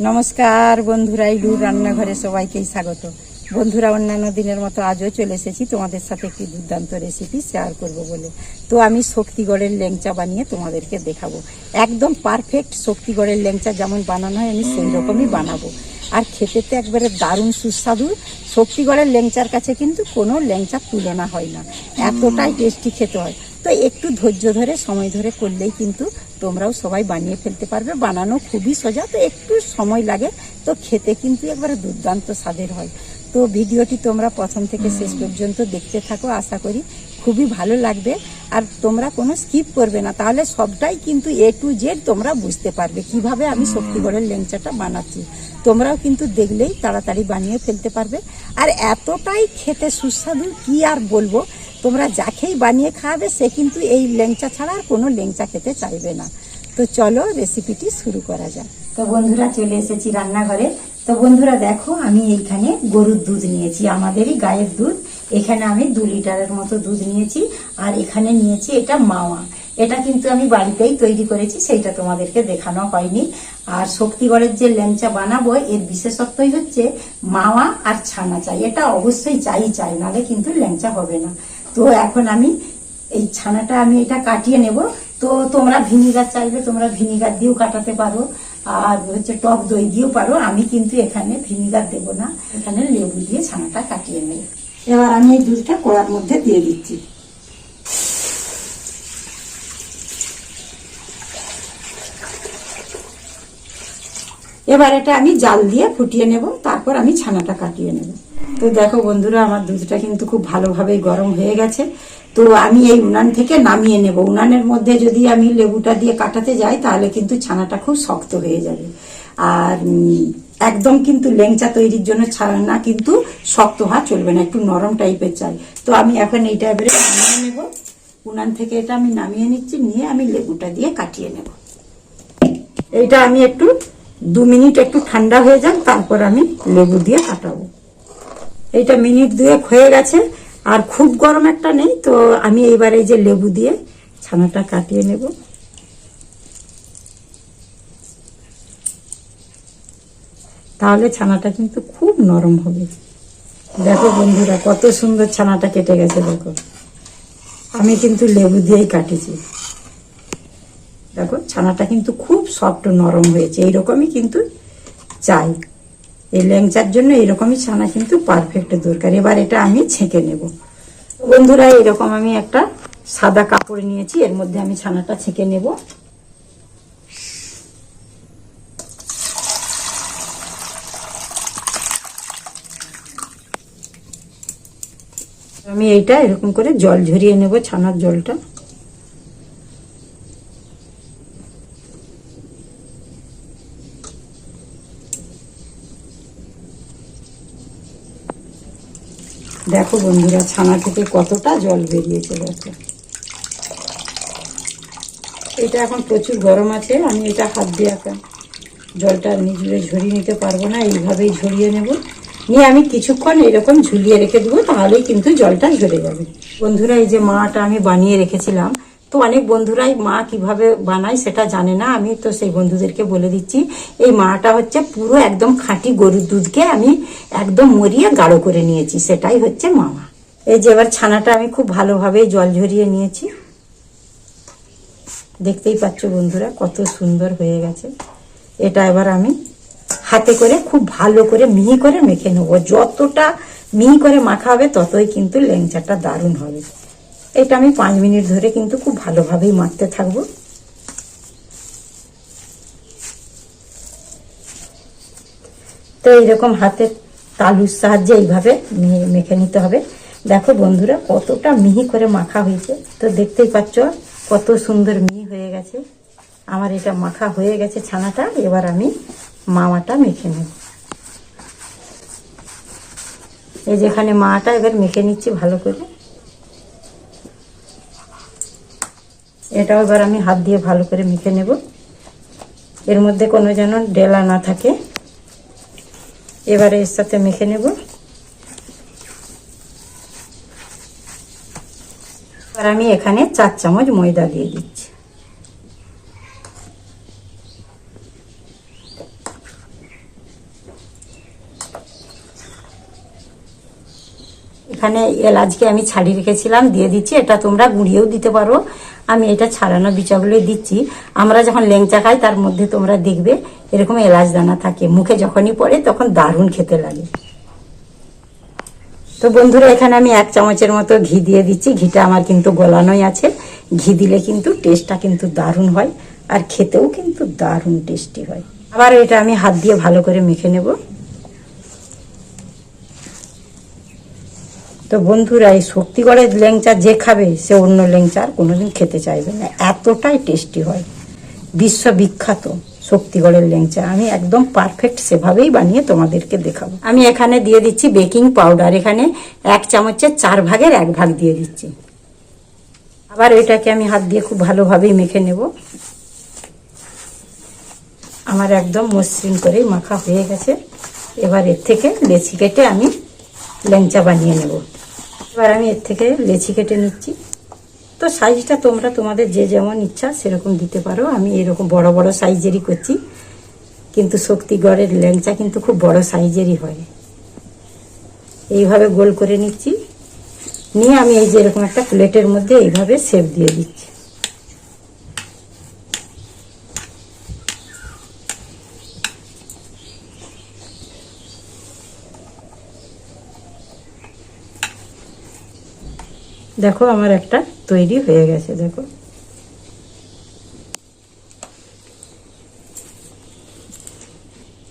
নমস্কার বন্ধুরা ইলুর রান্নাঘরে সবাইকেই স্বাগত। বন্ধুরা, অন্যান্য দিনের মতো আজও চলে এসেছি। তোমাদের সাথে একটি দুর্দান্ত রেসিপি শেয়ার করব বলে। তো আমি শক্তিগড়ের ল্যাংচা বানিয়ে তোমাদেরকে দেখাবো। একদম পারফেক্ট শক্তিগড়ের ল্যাংচা যেমন বানানো হয়, আমি সেই রকমই বানাবো। আর খেতে তো একবারে দারুণ সুস্বাদু। শক্তিগড়ের ল্যাংচার কাছে কিন্তু কোনো ল্যাংচা তুলনা হয় না। এতটাই টেস্টি খেতে হয়। তো একটু ধৈর্য ধরে সময় ধরে করলেই কিন্তু তোমরাও সবাই বানিয়ে ফেলতে পারবে। বানানো খুবই সোজা তো একটু সময় লাগে তো খেতে কিন্তু একবারে দুর্দান্ত স্বাদের হয়। তো ভিডিওটি তোমরা প্রথম থেকে শেষ পর্যন্ত দেখতে থাকো আশা করি খুবই ভালো লাগবে। আর তোমরা কোনো স্কিপ করবে না। তাহলে সবটাই কিন্তু এ টু জেড তোমরা বুঝতে পারবে কীভাবে আমি শক্তিগড়ের লেংচাটা বানাচ্ছি। তোমরাও কিন্তু দেখলেই তাড়াতাড়ি বানিয়ে ফেলতে পারবে। আর এতটাই খেতে সুস্বাদু কি আর বলব? তোমরা যাকেই বানিয়ে খাওয়াবে সে কিন্তু এই লেংচা ছাড়া আর কোনো লেংচা খেতে চাইবে না। তো চলো রেসিপিটি শুরু করা যাক। তো বন্ধুরা চলে এসেছি রান্নাঘরে। তো বন্ধুরা দেখো, আমি এইখানে গরুর দুধ নিয়েছি, আমাদেরই গায়ের দুধ। এখানে আমি দু লিটারের মতো দুধ নিয়েছি, আর এখানে নিয়েছি এটা মাওয়া। এটা কিন্তু আমি বাড়িতেই তৈরি করেছি, সেইটা তোমাদেরকে দেখানো হয়নি। আর শক্তিগড়ের যে ল্যাংচা বানাবো, এর বিশেষত্বই হচ্ছে মাওয়া আর ছানা চাই। এটা অবশ্যই চাই চাই, নাহলে কিন্তু ল্যাংচা হবে না। তো এখন আমি এই ছানাটা আমি এটা কাটিয়ে নেব। তো তোমরা ভিনিগার চাইলে তোমরা ভিনিগার দিয়েও কাটাতে পারো। আর হচ্ছে টক দই দিয়েও পারো, আমি কিন্তু এখানে ভিনিগার দেবো না। এখানে লেবু দিয়ে ছানাটা কাটিয়ে নেব এবার আমি এই দুধটা কড়ার মধ্যে দিয়ে দিচ্ছি। এবার এটা আমি জাল দিয়ে ফুটিয়ে নেব, তারপর আমি ছানাটা কাটিয়ে নেব। তো দেখো বন্ধুরা, আমার দুধটা কিন্তু খুব ভালোভাবে গরম হয়ে গেছে। তো আমি এই উনান থেকে নামিয়ে নেব। উনানের মধ্যে যদি আমি লেবুটা দিয়ে কাটাতে যাই, তাহলে কিন্তু ছানাটা খুব শক্ত হয়ে যাবে। আর একদম কিন্তু লেংচা তৈরির জন্য ছানা কিন্তু শক্ত হওয়া চলবে না, একটু নরম টাইপের চাই। তো আমি এখন এইটা এবারে নামিয়ে নেব। উনান থেকে এটা আমি নামিয়ে নিচ্ছি, নিয়ে আমি লেবুটা দিয়ে কাটিয়ে নেব। এইটা আমি একটু দু মিনিট একটু ঠান্ডা হয়ে যাক, তারপর আমি লেবু দিয়ে কাটাবো। এইটা মিনিট দুয়েক হয়ে গেছে, আর খুব গরম একটা নেই, তো আমি এইবার এই যে লেবু দিয়ে ছানাটা কাটিয়ে নেব। তাহলে ছানাটা কিন্তু খুব নরম হবে। দেখো বন্ধুরা, কত সুন্দর ছানাটা কেটে গেছে, দেখো। আমি কিন্তু লেবু দিয়েই কাটেছি। দেখো, ছানাটা কিন্তু খুব সফট নরম হয়েছে, এইরকমই কিন্তু চাই। এই ল্যাংচার জন্য এইরকমই ছানা কিন্তু পারফেক্ট দরকার। এবার এটা আমি ছেঁকে নেব। বন্ধুরা, এরকম আমি একটা সাদা কাপড় নিয়েছি, এর মধ্যে আমি ছানাটা ছেঁকে নেব। আমি এইটা এরকম করে জল ঝরিয়ে নেব ছানার জলটা। দেখো বন্ধুরা, ছানা থেকে কতটা জল বেরিয়েছে, দেখো। এটা এখন প্রচুর গরম আছে, আমি এটা হাত দিয়ে এখন জলটা নিজে ঝরিয়ে নিতে পারব না, এইভাবেই ঝরিয়ে নেব। নিয়ে আমি কিছুক্ষণ এরকম ঝুলিয়ে রেখে দেবো, তাহলেই কিন্তু জলটা ঝরে যাবে। বন্ধুরা, এই যে মাটা আমি বানিয়ে রেখেছিলাম তো অনেক বন্ধুরাই মা কীভাবে বানায় সেটা জানে না, আমি তো সেই বন্ধুদেরকে বলে দিচ্ছি। এই মাটা হচ্ছে পুরো একদম খাঁটি গরুর দুধকে আমি একদম মরিয়ে গাঢ় করে নিয়েছি, সেটাই হচ্ছে মামা। এই যে এবার ছানাটা আমি খুব ভালোভাবে জল ঝরিয়ে নিয়েছি। দেখতেই পাচ্ছ বন্ধুরা কত সুন্দর হয়ে গেছে। এটা এবার আমি হাতে করে খুব ভালো করে মিহি করে মেখে নেব। যতটা মিহি করে মাখা হবে ততই কিন্তু ল্যাংচাটা দারুণ হবে। এটা আমি পাঁচ মিনিট ধরে কিন্তু খুব ভালোভাবেই মারতে থাকব। তো এইরকম হাতে তালুর সাহায্যে এইভাবে মেখে নিতে হবে। দেখো বন্ধুরা, কতটা মিহি করে মাখা হয়েছে। তো দেখতেই পাচ্ছ, কত সুন্দর মিহি হয়ে গেছে। আমার এটা মাখা হয়ে গেছে ছানাটা, এবার আমি মামাটা মেখে নেব। এই যেখানে মাটা এবার মেখে নিচ্ছি ভালো করে। এটাও এবার আমি হাত দিয়ে ভালো করে মেখে নেব। এর মধ্যে কোনো যেন ডেলা না থাকে। এবারে এর সাথে মেখে নেব। এবার আমি এখানে চার চামচ ময়দা দিয়ে দিচ্ছি। এখানে এলাচকে আমি ছাড়িয়ে রেখেছিলাম, দিয়ে দিচ্ছি। এটা তোমরা গুঁড়িয়েও দিতে পারো। আমি এটা ছাড়ানো বিচাগুলোই দিচ্ছি। আমরা যখন ল্যাংচা খাই, তার মধ্যে তোমরা দেখবে এরকম এলাচ দানা থাকে। মুখে যখনই পড়ে, তখন দারুণ খেতে লাগে। তো বন্ধুরা, এখানে আমি এক চামচের মতো ঘি দিয়ে দিচ্ছি। ঘিটা আমার কিন্তু গলানোই আছে। ঘি দিলে কিন্তু টেস্টটা কিন্তু দারুণ হয়। আর খেতেও কিন্তু দারুণ টেস্টি হয়। আবার এটা আমি হাত দিয়ে ভালো করে মেখে নেব। তো বন্ধুরা, এই শক্তিগড়ের ল্যাংচা যে খাবে, সে অন্য ল্যাংচা আর কোনোদিন খেতে চাইবে না। এতটাই টেস্টি হয়। বিশ্ববিখ্যাত শক্তিগড়ের ল্যাংচা। আমি একদম পারফেক্ট সেভাবেই বানিয়ে তোমাদেরকে দেখাবো। আমি এখানে দিয়ে দিচ্ছি বেকিং পাউডার। এখানে এক চামচের চার ভাগের এক ভাগ দিয়ে দিচ্ছি। আবার এটাকে আমি হাত দিয়ে খুব ভালোভাবেই মেখে নেব। আমার একদম মসৃণ করেই মাখা হয়ে গেছে। এবার এর থেকে লেচি কেটে আমি ল্যাংচা বানিয়ে নেব। এবার আমি এর থেকে লেচি কেটে নিচ্ছি। তো সাইজটা তোমরা তোমাদের যে যেমন ইচ্ছা সেরকম দিতে পারো। আমি এরকম বড় বড় সাইজেরই করছি। কিন্তু শক্তিগড়ের ল্যাংচা কিন্তু খুব বড় সাইজেরই হয়। এইভাবে গোল করে নিচ্ছি। নিয়ে আমি এই যে এরকম একটা প্লেটের মধ্যে এইভাবে শেপ দিয়ে দিচ্ছি। দেখো আমার একটা তৈরি হয়ে গেছে, দেখো।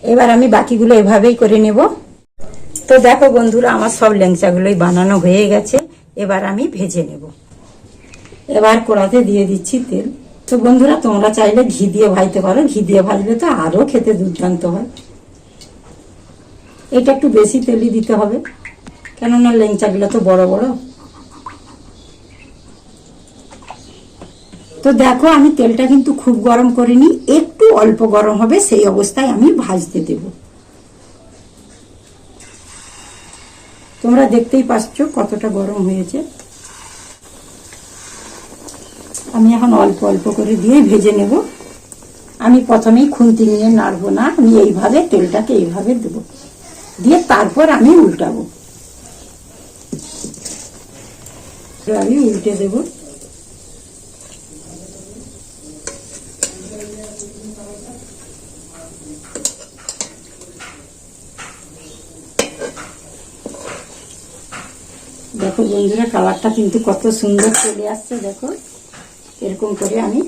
এবার আমি বাকিগুলো এভাবেই করে নেব। তো দেখো বন্ধুরা, আমার সব ল্যাংচাগুলোই বানানো হয়ে গেছে, এবার আমি ভেজে নেব। এবার কড়াতে দিয়ে দিচ্ছি তেল। তো বন্ধুরা, তোমরা চাইলে ঘি দিয়ে ভাজতে পারো। ঘি দিয়ে ভাজলে তো আরও খেতে দুর্দান্ত হয়। এটা একটু বেশি তেলই দিতে হবে, কেননা ল্যাংচাগুলো তো বড় বড়। তো দেখো, আমি তেলটা কিন্তু খুব গরম করিনি, একটু অল্প গরম হবে, সেই অবস্থায় আমি ভাজতে দেব। তোমরা দেখতেই পাচ্ছ কতটা গরম হয়েছে। আমি এখন অল্প অল্প করে দিয়ে ভেজে নেব। আমি প্রথমেই খুন্তি নিয়ে নাড়বো না, আমি এইভাবে তেলটাকে এইভাবে দেব। দিয়ে তারপর আমি উল্টাবো। আমি উল্টে দেবো। দেখো বন্ধুরা কালারটা কিন্তু কত সুন্দর চলে আসছে, দেখো। এরকম করে আমি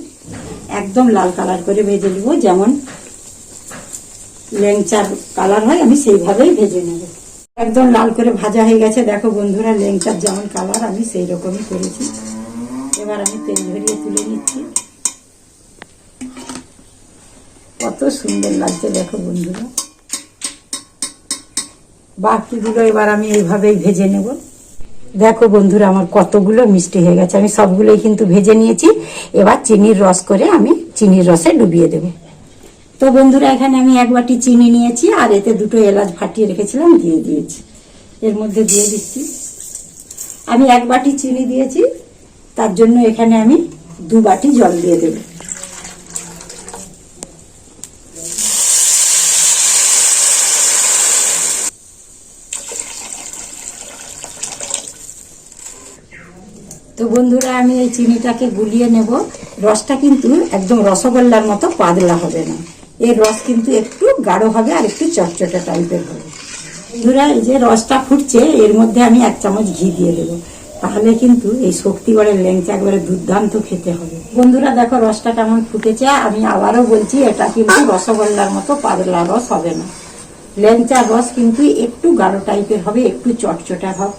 একদম লাল কালার করে ভেজে নেব, যেমন ল্যাংচার কালার হয়, আমি সেইভাবেই ভেজে নেব। একদম লাল করে ভাজা হয়ে গেছে, দেখো বন্ধুরা ল্যাংচার যেমন কালার, আমি সেই রকমই করেছি। এবার আমি তেল ধরিয়ে তুলে নিচ্ছি। কত সুন্দর লাগছে, দেখো বন্ধুরা। বাকিগুলো এবার আমি এইভাবেই ভেজে নেব। দেখো বন্ধুরা, আমার কতগুলো মিষ্টি হয়ে গেছে। আমি সবগুলোই কিন্তু ভেজে নিয়েছি। এবার চিনির রস করে আমি চিনির রসে ডুবিয়ে দেব। তো বন্ধুরা, এখানে আমি এক বাটি চিনি নিয়েছি, আর এতে দুটো এলাচ ফাটিয়ে রেখেছিলাম, দিয়ে দিয়েছি। এর মধ্যে দিয়ে দিচ্ছি। আমি এক বাটি চিনি দিয়েছি, তার জন্য এখানে আমি দু বাটি জল দিয়ে দেবো। তো বন্ধুরা, আমি এই চিনিটাকে গুলিয়ে নেব। রসটা কিন্তু একদম রসগোল্লার মতো পাতলা হবে না। এর রস কিন্তু একটু গাঢ় হবে আর একটু চটচটে টাইপের হবে। বন্ধুরা, এই যে রসটা ফুটছে, এর মধ্যে আমি এক চামচ ঘি দিয়ে দেবো। তাহলে কিন্তু এই শক্তিগড়ের ল্যাংচা একবারে দুর্দান্ত খেতে হবে। বন্ধুরা, দেখো রসটা কেমন ফুটেছে। আমি আবারও বলছি, এটা কিন্তু রসগোল্লার মতো পাতলা রস হবে না। ল্যাংচা রস কিন্তু একটু গাঢ় টাইপের হবে, একটু চটচটা হবে।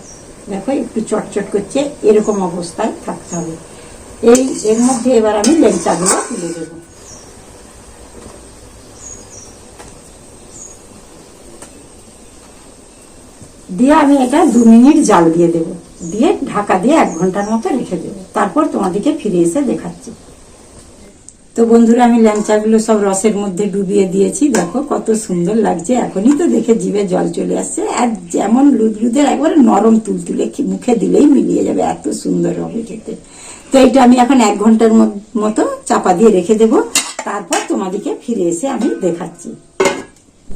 দেখো, একটু চটচট করছে, এরকম অবস্থায় থাকতে হবে। এই, এর মধ্যে এবার আমি লেংচাগুলো তুলে দেবো। দিয়ে আমি এটা দু মিনিট জাল দিয়ে দেবো। দিয়ে ঢাকা দিয়ে এক ঘণ্টার মতো রেখে দেবো। তারপর তোমাদেরকে ফিরে এসে দেখাচ্ছি। তো বন্ধুরা, আমি ল্যাংচাগুলো সব রসের মধ্যে ডুবিয়ে দিয়েছি। দেখো কত সুন্দর লাগছে। এখনই তো দেখে জিভে জল চলে আসছে। আর যেমন লুদলুদের একবারে নরম তুলতুলে মুখে দিলেই মিলিয়ে যাবে এত সুন্দর হবে খেতে। তো এটা আমি এখন এক ঘণ্টার মতো চাপা দিয়ে রেখে দেব। তারপর তোমাদেরকে ফিরে এসে আমি দেখাচ্ছি।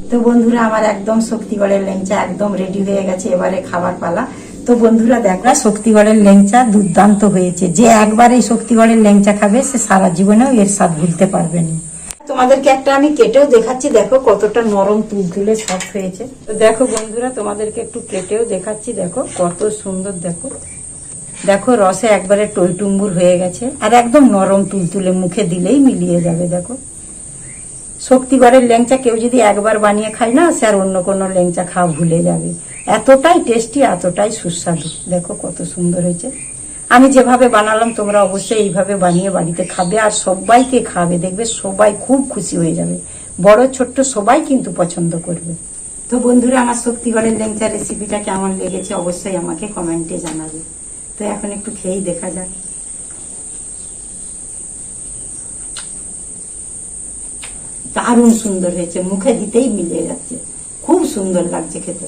তো বন্ধুরা, আমার একদম শক্তিগড়ের ল্যাংচা একদম রেডি হয়ে গেছে। এবারে খাবার পালা। তো বন্ধুরা দেখো, শক্তিগড়ের ল্যাংচা দুর্দান্ত হয়েছে। যে একবার এই শক্তিগড়ের ল্যাংচা খাবে, সে সারা জীবনেও এর স্বাদ ভুলতে পারবে না। তোমাদেরকে একটা আমি কেটেও দেখাচ্ছি, দেখো কতটা নরম তুলতুলে সফট হয়েছে। তো দেখো বন্ধুরা, তোমাদেরকে একটু কেটেও দেখাচ্ছি, দেখো কত সুন্দর, দেখো। দেখো রসে একবারে টইটুম্বুর হয়ে গেছে, আর একদম নরম তুলতুলে মুখে দিলেই মিলিয়ে যাবে, দেখো। শক্তিগড়ের ল্যাংচা কেউ যদি একবার বানিয়ে খায় না, সে আর অন্য কোনো ল্যাংচা খাওয়া ভুলে যাবে। এতটাই টেস্টি, এতটাই সুস্বাদু। দেখো কত সুন্দর হয়েছে। আমি যেভাবে বানালাম, তোমরা অবশ্যই এইভাবে বানিয়ে বাড়িতে খাবে আর সবাইকে খাবে। দেখবে সবাই খুব খুশি হয়ে যাবে। বড়, ছোট্ট সবাই কিন্তু পছন্দ করবে। তো বন্ধুরা, আমার শক্তিগড়ের ল্যাংচা রেসিপিটা কেমন লেগেছে অবশ্যই আমাকে কমেন্টে জানাবে। তো এখন একটু খেয়েই দেখা যাক। দারুণ সুন্দর হয়েছে। মুখে দিতেই মিলে যাচ্ছে। খুব সুন্দর লাগছে খেতে।